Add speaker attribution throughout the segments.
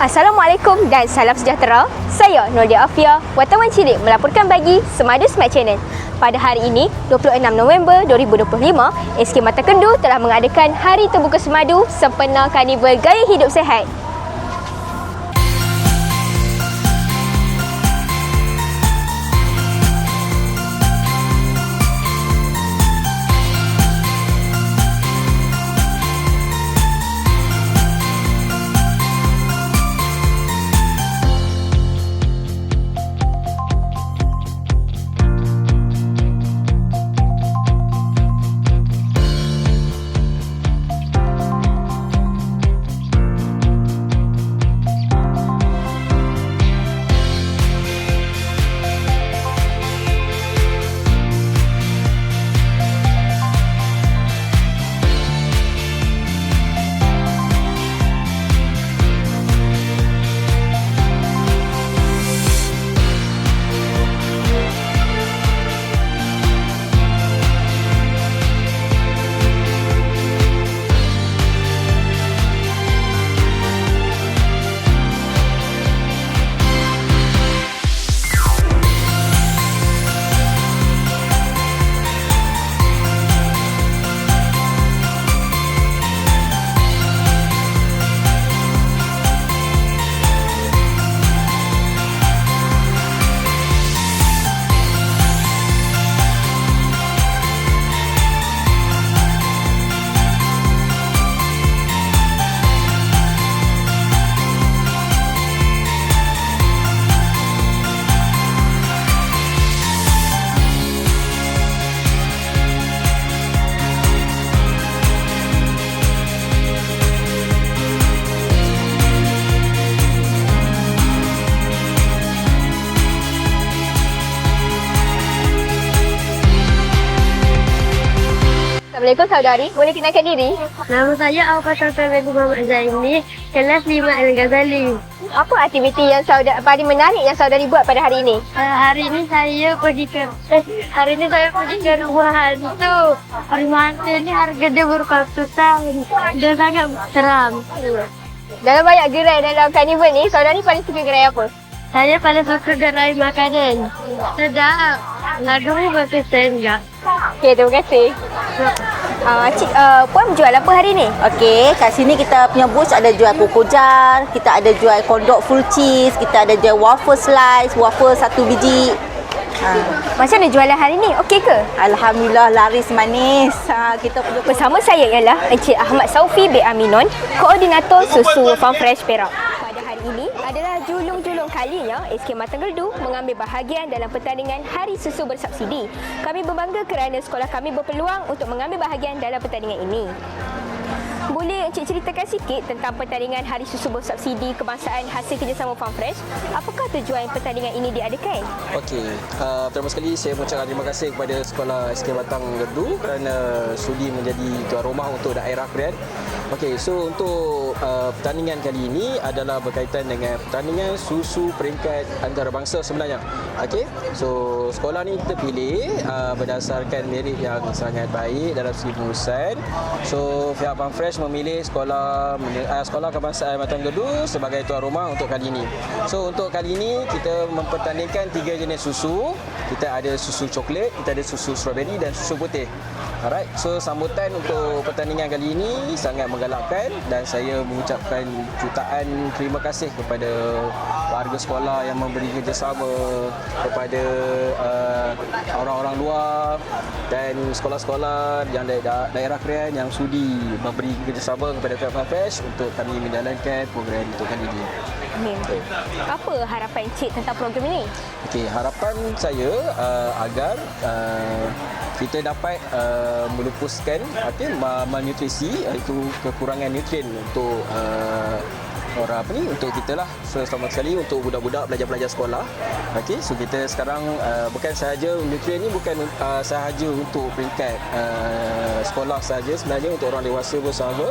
Speaker 1: Assalamualaikum dan salam sejahtera. Saya Noldia Afia, wartawan cilik melaporkan bagi Semadu Smart Channel. Pada hari ini, 26 November 2025, SK Mata Kendu telah mengadakan Hari Terbuka Semadu sempena Karnival Gaya Hidup Sehat. Assalamualaikum saudari, boleh kenalkan diri?
Speaker 2: Nama saya Alfa Sultan Muhammad Zaini, kelas 5 Al-Ghazali.
Speaker 1: Apa aktiviti yang saudari paling menarik yang saudari buat pada hari ini?
Speaker 2: Uh, hari ini saya pergi ke eh, hari ini saya pergi ke rumah hantu. Rumah hantu ini harga dia berkatusan dan sangat seram.
Speaker 1: Dalam banyak gerai dalam karnival ni, saudari paling suka gerai apa?
Speaker 2: Saya paling suka gerai makanan. Sedap. Lagu bagus juga.
Speaker 1: Okey, terima kasih. Uh, cik, uh, Puan jual apa hari ni?
Speaker 3: Okey, kat sini kita punya booth ada jual koko jar, kita ada jual kondok full cheese, kita ada jual waffle slice, waffle satu biji. Ha.
Speaker 1: Macam mana jualan hari ni? Okey ke?
Speaker 3: Alhamdulillah laris manis. Ha, kita punya
Speaker 1: Bersama saya ialah Encik Ahmad Saufi bin Aminon, Koordinator Susu Farm Fresh Perak. Ini adalah julung-julung kalinya SK Matang Geldu mengambil bahagian dalam pertandingan Hari Susu Bersubsidi. Kami berbangga kerana sekolah kami berpeluang untuk mengambil bahagian dalam pertandingan ini. Boleh Encik ceritakan sikit tentang pertandingan Hari Susu Bersubsidi Kebangsaan hasil kerjasama Farm Fresh? Apakah tujuan pertandingan ini diadakan?
Speaker 4: Okey, uh, pertama sekali saya mengucapkan terima kasih kepada Sekolah SK Batang Gerdu kerana sudi menjadi tuan rumah untuk daerah Krian. Okey, so untuk uh, pertandingan kali ini adalah berkaitan dengan pertandingan susu peringkat antarabangsa sebenarnya. Okey, so sekolah ni kita pilih uh, berdasarkan merit yang sangat baik dalam segi pengurusan. So Farm Fresh memilih sekolah uh, sekolah kebangsaan Batang Gerdu sebagai tuan rumah untuk kali ini. So untuk kali ini kita mempertandingkan tiga jenis susu. Kita ada susu coklat, kita ada susu strawberry dan susu putih. Alright, so sambutan untuk pertandingan kali ini sangat menggalakkan dan saya mengucapkan jutaan terima kasih kepada warga sekolah yang memberi kerjasama kepada uh, orang-orang luar dan sekolah-sekolah yang da- da- daerah Krian yang sudi memberi kerjasama kepada Farfetch untuk kami menjalankan program untuk kali ini.
Speaker 1: Amin. Apa harapan Encik tentang program ini?
Speaker 4: Okey, harapan saya uh, agar uh, kita dapat uh, melupuskan artinya malnutrisi iaitu kekurangan nutrien untuk uh, orang apa ni? Untuk kita lah. So, sama sekali untuk budak-budak pelajar-pelajar sekolah. Okey so kita sekarang uh, bukan sahaja nutrien ni bukan uh, sahaja untuk peringkat uh, sekolah sahaja. Sebenarnya untuk orang dewasa pun sama.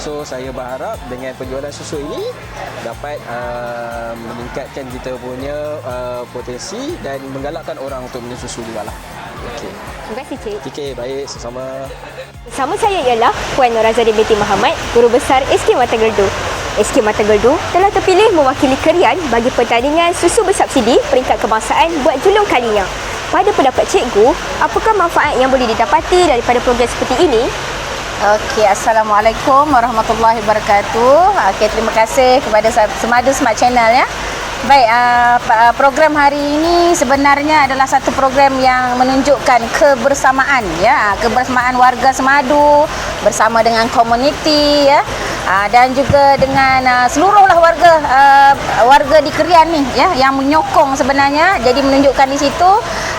Speaker 4: So saya berharap dengan penjualan susu ini dapat uh, meningkatkan kita punya uh, potensi dan menggalakkan orang untuk minum susu juga lah. Okey.
Speaker 1: Terima kasih Cik.
Speaker 4: okey baik. Sama
Speaker 1: Bersama saya ialah Puan Nur Azadin binti Muhammad, Guru Besar SK Mata Gerdu. SK Mata Geldu telah terpilih mewakili Kerian bagi pertandingan susu bersubsidi peringkat kebangsaan buat julung kalinya. Pada pendapat cikgu, apakah manfaat yang boleh didapati daripada program seperti ini?
Speaker 5: Okey, Assalamualaikum warahmatullahi wabarakatuh. Okey, terima kasih kepada Semadu Smart Channel ya. Baik, uh, program hari ini sebenarnya adalah satu program yang menunjukkan kebersamaan ya, kebersamaan warga Semadu bersama dengan komuniti ya. Uh, dan juga dengan uh, seluruhlah warga uh, warga di Kerian ni ya yang menyokong sebenarnya. Jadi menunjukkan di situ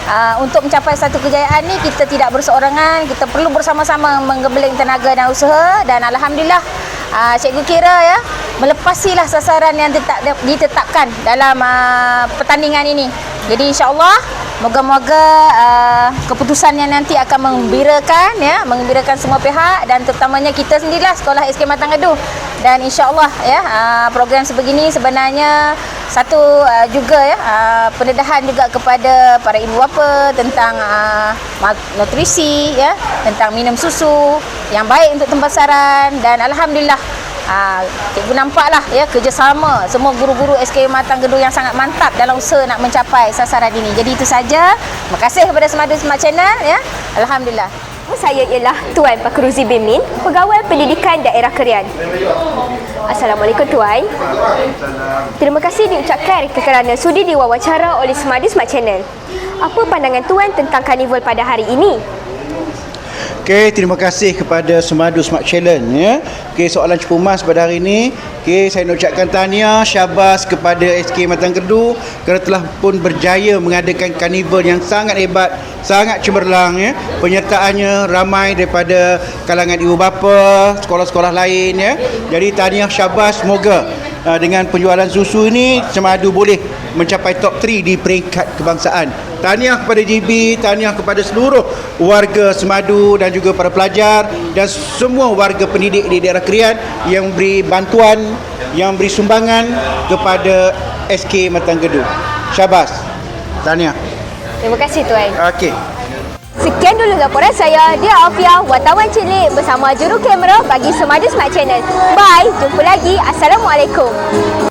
Speaker 5: uh, untuk mencapai satu kejayaan ni kita tidak berseorangan. Kita perlu bersama-sama menggembeling tenaga dan usaha. Dan alhamdulillah uh, cikgu kira ya melepasilah sasaran yang tetap, ditetapkan dalam uh, pertandingan ini. Jadi insyaallah moga-moga uh, keputusan yang nanti akan menggembirakan ya menggembirakan semua pihak dan terutamanya kita sendirilah sekolah SK Matang Gaduh dan insyaallah ya uh, program sebegini sebenarnya satu uh, juga ya uh, pendedahan juga kepada para ibu bapa tentang uh, nutrisi ya tentang minum susu yang baik untuk tempasaran dan alhamdulillah Ha, cikgu nampaklah ya kerjasama semua guru-guru SK Matang Gedu yang sangat mantap dalam usaha nak mencapai sasaran ini. Jadi itu saja. Terima kasih kepada Semadu Smart Channel ya. Alhamdulillah.
Speaker 1: Saya ialah Tuan Pakruzi bin Min, Pegawai Pendidikan Daerah Kerian. Assalamualaikum Tuan. Terima kasih diucapkan kerana sudi diwawancara oleh Semadu Smart Channel. Apa pandangan Tuan tentang karnival pada hari ini?
Speaker 6: Okey, terima kasih kepada Semadu Smart Challenge ya. Okey, soalan cukup emas pada hari ini. Okey, saya nak ucapkan tahniah syabas kepada SK Matang Kedu kerana telah pun berjaya mengadakan karnival yang sangat hebat, sangat cemerlang ya. Penyertaannya ramai daripada kalangan ibu bapa, sekolah-sekolah lain ya. Jadi tahniah syabas semoga uh, dengan penjualan susu ini Semadu boleh mencapai top 3 di peringkat kebangsaan. Tahniah kepada GB, tahniah kepada seluruh warga Semadu dan juga para pelajar dan semua warga pendidik di daerah Krian yang beri bantuan, yang beri sumbangan kepada SK Matang Gedu. Syabas. Tahniah.
Speaker 1: Terima kasih Tuan.
Speaker 6: Okey.
Speaker 1: Sekian dulu laporan saya, dia Afia, wartawan cilik bersama juru kamera bagi Semadu Smart Channel. Bye, jumpa lagi. Assalamualaikum.